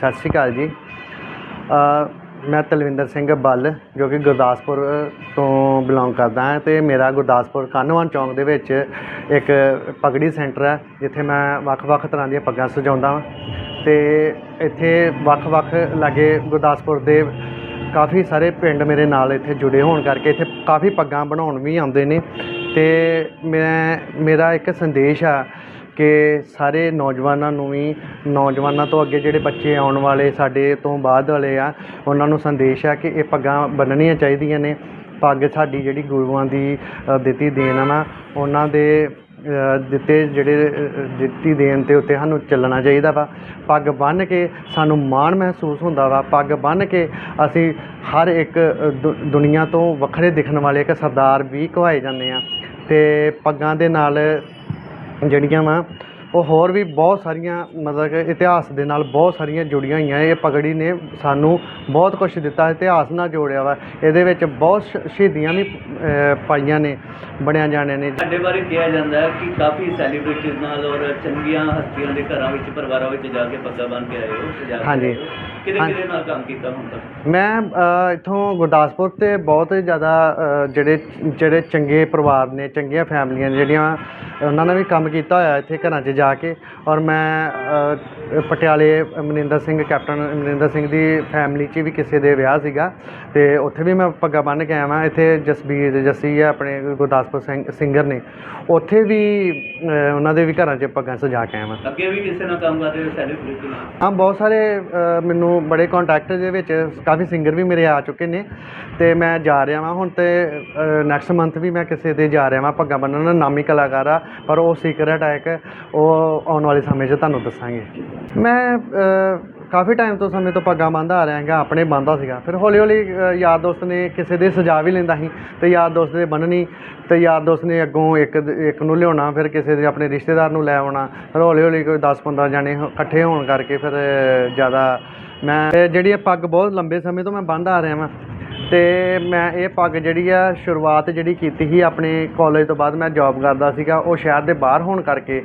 ਸਤਿ ਸ਼੍ਰੀ ਅਕਾਲ ਜੀ। ਮੈਂ ਤਲਵਿੰਦਰ ਸਿੰਘ ਬੱਲ, ਜੋ ਕਿ ਗੁਰਦਾਸਪੁਰ ਤੋਂ ਬਿਲੋਂਗ ਕਰਦਾ ਹਾਂ ਅਤੇ ਮੇਰਾ ਗੁਰਦਾਸਪੁਰ ਕਾਨੋਵਾਨ ਚੌਂਕ ਦੇ ਵਿੱਚ ਇੱਕ ਪਗੜੀ ਸੈਂਟਰ ਹੈ, ਜਿੱਥੇ ਮੈਂ ਵੱਖ-ਵੱਖ ਤਰ੍ਹਾਂ ਦੀਆਂ ਪੱਗਾਂ ਸਜਾਉਂਦਾ ਹਾਂ ਅਤੇ ਇੱਥੇ ਵੱਖ-ਵੱਖ ਲਾਗੇ ਗੁਰਦਾਸਪੁਰ ਦੇ ਕਾਫੀ ਸਾਰੇ ਪਿੰਡ ਮੇਰੇ ਨਾਲ ਇੱਥੇ ਜੁੜੇ ਹੋਣ ਕਰਕੇ ਇੱਥੇ ਕਾਫੀ ਪੱਗਾਂ ਬਣਾਉਣ ਵੀ ਆਉਂਦੇ ਨੇ। ਅਤੇ ਮੈਂ, ਮੇਰਾ ਇੱਕ ਸੰਦੇਸ਼ ਆ ਕਿ ਸਾਰੇ ਨੌਜਵਾਨਾਂ ਨੂੰ ਵੀ, ਨੌਜਵਾਨਾਂ ਤੋਂ ਅੱਗੇ ਜਿਹੜੇ ਬੱਚੇ ਆਉਣ ਵਾਲੇ ਸਾਡੇ ਤੋਂ ਬਾਅਦ ਵਾਲੇ ਆ, ਉਹਨਾਂ ਨੂੰ ਸੰਦੇਸ਼ ਆ ਕਿ ਇਹ ਪੱਗਾਂ ਬੰਨਣੀਆਂ ਚਾਹੀਦੀਆਂ ਨੇ। ਪੱਗ ਸਾਡੀ ਜਿਹੜੀ ਗੁਰੂਆਂ ਦੀ ਦਿੱਤੀ ਦੇਣ ਆ ਨਾ, ਉਹਨਾਂ ਦੇ ਦਿੱਤੇ ਜਿਹੜੇ ਦਿੱਤੀ ਦੇਣ ਤੇ ਉੱਤੇ ਸਾਨੂੰ ਚੱਲਣਾ ਚਾਹੀਦਾ ਵਾ। ਪੱਗ ਬੰਨ੍ਹ ਕੇ ਸਾਨੂੰ ਮਾਣ ਮਹਿਸੂਸ ਹੁੰਦਾ ਵਾ। ਪੱਗ ਬੰਨ੍ਹ ਕੇ ਅਸੀਂ ਹਰ ਇੱਕ ਦੁ- ਦੁਨੀਆ ਤੋਂ ਵੱਖਰੇ ਦਿਖਣ ਵਾਲੇ ਇੱਕ ਸਰਦਾਰ ਵੀ ਕਹਾਏ ਜਾਂਦੇ ਆ। ਅਤੇ ਪੱਗਾਂ ਦੇ ਨਾਲ ਜਿਹੜੀਆਂ ਵਾ ਉਹ ਹੋਰ ਵੀ ਬਹੁਤ ਸਾਰੀਆਂ ਮਤਲਬ ਕਿ ਇਤਿਹਾਸ ਦੇ ਨਾਲ ਬਹੁਤ ਸਾਰੀਆਂ ਜੁੜੀਆਂ ਹੋਈਆਂ ਇਹ ਪਗੜੀ ਨੇ ਸਾਨੂੰ ਬਹੁਤ ਕੁਝ ਦਿੱਤਾ ਇਤਿਹਾਸ ਨਾਲ ਜੋੜਿਆ ਵਾ। ਇਹਦੇ ਵਿੱਚ ਬਹੁਤ ਸ਼- ਸ਼ਹੀਦੀਆਂ ਵੀ ਅ, ਪਾਈਆਂ ਨੇ ਬਣਿਆ ਜਾਣਿਆਂ ਨੇ। ਸਾਡੇ ਬਾਰੇ ਕਿਹਾ ਜਾਂਦਾ ਹੈ ਕਿ ਕਾਫੀ ਸੈਲੀਬ੍ਰਿਟੀਜ਼ ਨਾਲ ਔਰ ਚੰਗੀਆਂ ਹਸਤੀਆਂ ਦੇ ਘਰਾਂ ਵਿੱਚ ਪਰਿਵਾਰਾਂ ਵਿੱਚ ਜਾ ਕੇ ਪੱਗਾਂ ਬੰਨ੍ਹ ਕੇ ਆਏ ਹੋ ਸਜਾ ਕੇ ਹਾਂਜੀ। ਆਏ ਹੋ। ਕਿਹਦੇ ਹਾਂ- ਕਿਹਦੇ ਨਾਲ ਕੰਮ ਕੀਤਾ ਹੁਣ ਤੱਕ? ਮੈਂ ਅ, ਇੱਥੋਂ ਗੁਰਦਾਸਪੁਰ ਤੇ ਬਹੁਤ ਜ਼ਿਆਦਾ ਅ, ਜਿਹੜੇ ਜਿਹੜੇ ਚੰਗੇ ਪਰਿਵਾਰ ਨੇ ਚੰਗੀਆਂ ਫੈਮਲੀਆਂ ਨੇ ਜਿਹੜੀਆਂ ਉਹਨਾਂ ਨੇ ਵੀ ਕੰਮ ਕੀਤਾ ਹੋਇਆ ਇੱਥੇ ਘਰਾਂ 'ਚ ਜਾ ਕੇ ਔਰ ਮੈਂ ਪਟਿਆਲੇ ਮਨਿੰਦਰ ਸਿੰਘ ਕੈਪਟਨ ਮਨਿੰਦਰ ਸਿੰਘ ਦੀ ਫੈਮਲੀ 'ਚ ਵੀ ਕਿਸੇ ਦੇ ਵਿਆਹ ਸੀਗਾ ਤੇ ਉੱਥੇ ਵੀ ਮੈਂ ਪੱਗਾਂ ਬੰਨ੍ਹ ਕੇ ਆਇਆ ਵਾਂ। ਇੱਥੇ ਜਸਬੀਰ ਜੱਸੀ ਆ ਆਪਣੇ ਗੁਰਦਾਸਪੁਰ ਸਿੰਘ ਸਿੰਗਰ ਨੇ। ਉੱਥੇ ਵੀ ਉਹਨਾਂ ਦੇ ਵੀ ਘਰਾਂ 'ਚ ਪੱਗਾਂ ਸਜਾ ਕੇ ਆਇਆ ਵਾਂ। ਅੱਗੇ ਵੀ ਕਿਸੇ ਨਾਲ ਕੰਮ ਕਰਦੇ ਹੋ ਸੈਲੀਬ੍ਰਿਟੀ ਨਾਲ ਹਾਂ ਬਹੁਤ ਸਾਰੇ ਮੈਨੂੰ ਬੜੇ ਕੰਟੈਕਟ ਦੇ ਵਿੱਚ ਕਾਫੀ ਸਿੰਗਰ ਵੀ ਮੇਰੇ ਆ ਚੁੱਕੇ ਨੇ ਤੇ ਮੈਂ ਜਾ ਰਿਹਾ ਵਾਂ। ਹੁਣ ਤੇ ਨੈਕਸਟ ਮੰਥ ਵੀ ਮੈਂ ਕਿਸੇ ਦੇ ਜਾ ਰਿਹਾ ਵਾਂ ਪੱਗਾਂ ਬੰਨ੍ਹਣ। ਨਾਮੀ ਕਲਾਕਾਰ ਆ ਪਰ ਉਹ ਸੀਕਰਟ ਹੈ ਇੱਕ। ਉਹ ਆਉਣ ਵਾਲੇ ਸਮੇਂ 'ਚ ਤੁਹਾਨੂੰ ਦੱਸਾਂਗੇ। ਮੈਂ ਕਾਫੀ ਟਾਈਮ ਤੋਂ ਸਮੇਂ ਤੋਂ ਪੱਗਾਂ ਬੰਨ੍ਹਦਾ ਆ ਰਿਹਾ ਹੈਗਾ, ਆਪਣੇ ਬੰਨ੍ਹਦਾ ਸੀਗਾ। ਫਿਰ ਹੌਲੀ ਹੌਲੀ ਯਾਰ ਦੋਸਤ ਨੇ ਕਿਸੇ ਦੇ ਸਜਾ ਵੀ ਲੈਂਦਾ ਸੀ ਤੇ ਯਾਰ ਦੋਸਤ ਦੇ ਬੰਨ੍ਹਣੀ ਤੇ ਯਾਰ ਦੋਸਤ ਨੇ ਅੱਗੋਂ ਇੱਕ ਇੱਕ ਨੂੰ ਲਿਆਉਣਾ, ਫਿਰ ਕਿਸੇ ਦੇ ਆਪਣੇ ਰਿਸ਼ਤੇਦਾਰ ਨੂੰ ਲੈ ਆਉਣਾ। ਫਿਰ ਹੌਲੀ ਹੌਲੀ ਕੋਈ 10 15 ਜਾਣੇ ਇਕੱਠੇ ਹੋਣ ਕਰਕੇ ਫਿਰ ਜ਼ਿਆਦਾ ਮੈਂ ਜਿਹੜੀ ਇਹ ਪੱਗ ਬਹੁਤ ਲੰਬੇ ਸਮੇਂ ਤੋਂ ਮੈਂ ਬੰਨ੍ਹਦਾ ਆ ਰਿਹਾ ਵਾਂ। ਤੇ ਮੈਂ ਇਹ ਪੱਗ ਜਿਹੜੀ ਆ, ਸ਼ੁਰੂਆਤ ਜਿਹੜੀ ਕੀਤੀ ਸੀ ਆਪਣੇ ਕਾਲਜ ਤੋਂ ਬਾਅਦ ਮੈਂ ਜੌਬ ਕਰਦਾ ਸੀਗਾ, ਉਹ ਸ਼ਹਿਰ ਦੇ ਬਾਹਰ ਹੋਣ ਕਰਕੇ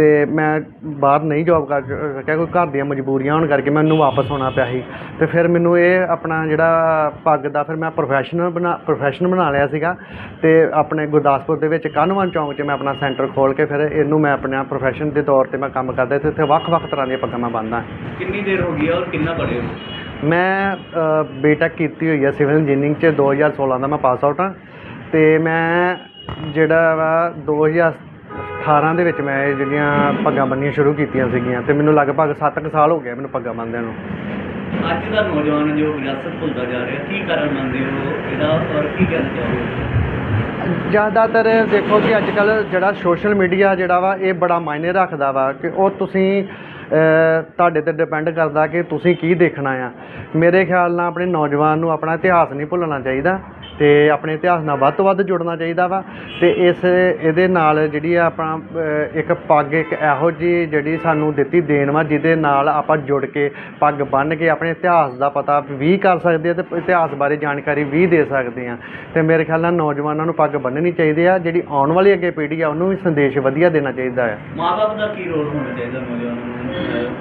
ਤੇ ਮੈਂ ਬਾਹਰ ਨਹੀਂ ਜੌਬ ਕਰ ਸਕਿਆ ਕੋਈ ਘਰ ਦੀਆਂ ਮਜਬੂਰੀਆਂ ਹੋਣ ਕਰਕੇ ਮੈਨੂੰ ਵਾਪਸ ਆਉਣਾ ਪਿਆ ਸੀ। ਤੇ ਫਿਰ ਮੈਨੂੰ ਇਹ ਆਪਣਾ ਜਿਹੜਾ ਪੱਗ ਦਾ ਫਿਰ ਮੈਂ ਪ੍ਰੋਫੈਸ਼ਨਲ ਬਣਾ ਪ੍ਰੋਫੈਸ਼ਨ ਬਣਾ ਲਿਆ ਸੀਗਾ ਤੇ ਆਪਣੇ ਗੁਰਦਾਸਪੁਰ ਦੇ ਵਿੱਚ ਕਾਨਵਨ ਚੌਂਕ 'ਚ ਮੈਂ ਆਪਣਾ ਸੈਂਟਰ ਖੋਲ ਕੇ ਫਿਰ ਇਹਨੂੰ ਮੈਂ ਆਪਣਾ ਪ੍ਰੋਫੈਸ਼ਨ ਦੇ ਤੌਰ ਤੇ ਮੈਂ ਕੰਮ ਕਰਦਾ ਤੇ ਇੱਥੇ ਵੱਖ-ਵੱਖ ਤਰ੍ਹਾਂ ਦੀਆਂ ਪੱਗਾਂ ਮੈਂ ਬੰਨ੍ਹਦਾ। ਕਿੰਨੀ ਦੇਰ ਹੋ ਗਈ ਹੈ ਔਰ ਕਿੰਨਾ ਪੜ੍ਹੇ ਹੋ? ਮੈਂ ਬੀਟੈਕ ਕੀਤੀ ਹੋਈ ਹੈ ਸਿਵਲ ਇੰਜੀਨੀਅਰਿੰਗ 'ਚ 2016 ਦਾ ਮੈਂ ਪਾਸ ਆਊਟ ਹਾਂ ਤੇ ਮੈਂ ਜਿਹੜਾ ਵਾ 2018 ਦੇ ਵਿੱਚ ਮੈਂ ਇਹ ਜਿਹੜੀਆਂ ਪੱਗਾਂ ਬੰਨ੍ਹਣੀਆਂ ਸ਼ੁਰੂ ਕੀਤੀਆਂ ਸੀਗੀਆਂ ਤੇ ਮੈਨੂੰ ਲਗਭਗ 7 ਕੁ ਸਾਲ ਹੋ ਗਏ ਮੈਨੂੰ ਪੱਗਾਂ ਬੰਨ੍ਹਦਿਆਂ ਨੂੰ। ਅੱਜ ਦਾ ਨੌਜਵਾਨ ਜੋ ਵਿਰਾਸਤ ਭੁੱਲਦਾ ਜਾ ਰਿਹਾ ਕੀ ਕਾਰਨ ਮੰਨਦੇ ਹੋ ਇਹਦਾ ਔਰ ਕੀ ਕਹਿਣਾ ਚਾਹੋਗੇ? ਜ਼ਿਆਦਾਤਰ ਦੇਖੋ ਕਿ ਅੱਜ ਕੱਲ ਜਿਹੜਾ ਸੋਸ਼ਲ ਮੀਡੀਆ ਜਿਹੜਾ ਵਾ ਇਹ ਬੜਾ ਮਾਇਨੇ ਰੱਖਦਾ ਵਾ ਕਿ ਉਹ ਤੁਸੀਂ ਤੁਹਾਡੇ ਤੇ ਡਿਪੈਂਡ ਕਰਦਾ ਕਿ ਤੁਸੀਂ ਕੀ ਦੇਖਣਾ ਆ। ਮੇਰੇ ਖਿਆਲ ਨਾਲ ਆਪਣੇ ਨੌਜਵਾਨ ਨੂੰ ਆਪਣਾ ਇਤਿਹਾਸ ਨਹੀਂ ਭੁੱਲਣਾ ਚਾਹੀਦਾ। ਤੇ ਆਪਣੇ ਇਤਿਹਾਸ ਨਾਲ ਵੱਧ ਤੋਂ ਵੱਧ ਜੁੜਨਾ ਚਾਹੀਦਾ ਵਾ ਤੇ ਇਸ ਇਹਦੇ ਨਾਲ ਜਿਹੜੀ ਆ ਆਪਣਾ ਅ, ਇੱਕ ਪੱਗ ਇੱਕ ਇਹੋ ਜਿਹੀ ਜਿਹੜੀ ਸਾਨੂੰ ਦਿੱਤੀ ਦੇਣ ਵਾ ਜਿਹਦੇ ਨਾਲ ਆਪਾਂ ਜੁੜ ਕੇ ਪੱਗ ਬੰਨ੍ਹ ਕੇ ਆਪਣੇ ਇਤਿਹਾਸ ਦਾ ਪਤਾ ਵੀ ਕਰ ਸਕਦੇ ਆ ਤੇ ਇਤਿਹਾਸ ਬਾਰੇ ਜਾਣਕਾਰੀ ਵੀ ਦੇ ਸਕਦੇ ਆ। ਤੇ ਮੇਰੇ ਖਿਆਲ ਨਾਲ ਨੌਜਵਾਨਾਂ ਨੂੰ ਪੱਗ ਬੰਨ੍ਹਣੀ ਚਾਹੀਦੀ ਆ ਜਿਹੜੀ ਆਉਣ ਵਾਲੀ ਅੱਗੇ ਪੀੜ੍ਹੀ ਆ ਉਹਨੂੰ ਵੀ ਸੰਦੇਸ਼ ਵਧੀਆ ਦੇਣਾ ਚਾਹੀਦਾ ਆ। ਮਾਪੇ ਦਾ ਕੀ ਰੋਲ ਹੋਣਾ ਚਾਹੀਦਾ ਨੌਜਵਾਨਾਂ ਨੂੰ?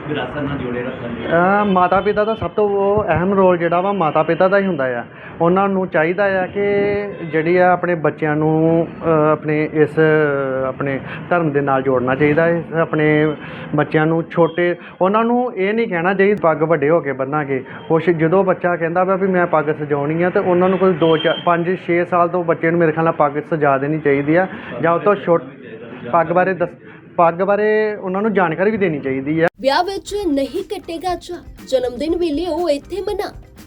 ਵਿਰਾਸਤ ਨਾਲ ਜੋੜੇ ਰੱਖਣ ਲਈ। ਮਾਤਾ ਪਿਤਾ ਦਾ ਸਭ ਤੋਂ ਅਹਿਮ ਰੋਲ ਜਿਹੜਾ ਵਾ ਮਾਤਾ ਪਿਤਾ ਦਾ ਹੀ ਹੁੰਦਾ ਆ। ਉਹਨਾਂ ਨੂੰ ਚਾਹੀਦਾ ਆ ਕਿ ਜਿਹੜੀ ਆ ਆਪਣੇ ਬੱਚਿਆਂ ਨੂੰ ਆਪਣੇ ਇਸ, ਆਪਣੇ ਧਰਮ ਦੇ ਨਾਲ ਜੋੜਨਾ ਚਾਹੀਦਾ ਹੈ, ਆਪਣੇ ਬੱਚਿਆਂ ਨੂੰ ਛੋਟੇ, ਉਹਨਾਂ ਨੂੰ ਇਹ ਨਹੀਂ ਕਹਿਣਾ ਚਾਹੀਦਾ ਪੱਗ ਵੱਡੇ ਹੋ ਕੇ ਬੰਨਾਂਗੇ। ਕੁਛ ਜਦੋਂ ਬੱਚਾ ਕਹਿੰਦਾ ਵਾ ਵੀ ਮੈਂ ਪੱਗ ਸਜਾਉਣੀ ਆ, ਤੇ ਉਹਨਾਂ ਨੂੰ ਕੋਈ 2 5 6 ਸਾਲ ਤੋਂ ਬੱਚੇ ਨੂੰ ਮੇਰੇ ਖਿਆਲ ਨਾਲ ਪੱਗ ਸਜਾ ਦੇਣੀ ਚਾਹੀਦੀ ਆ, ਜਾਂ ਉਹ ਤੋਂ ਛੋਟ, ਪੱਗ ਬਾਰੇ ਦੱਸ, ਪੱਗ ਬਾਰੇ ਉਹਨਾਂ ਨੂੰ ਜਾਣਕਾਰੀ ਵੀ ਦੇਣੀ ਚਾਹੀਦੀ ਆ। ਵਿਆਹ ਵਿੱਚ ਨਹੀਂ ਕੱਟੇਗਾ ਚਾ ਜਨਮ ਦਿਨ ਵੇਲੇ ਉਹ ਇੱਥੇ ਮਨਾ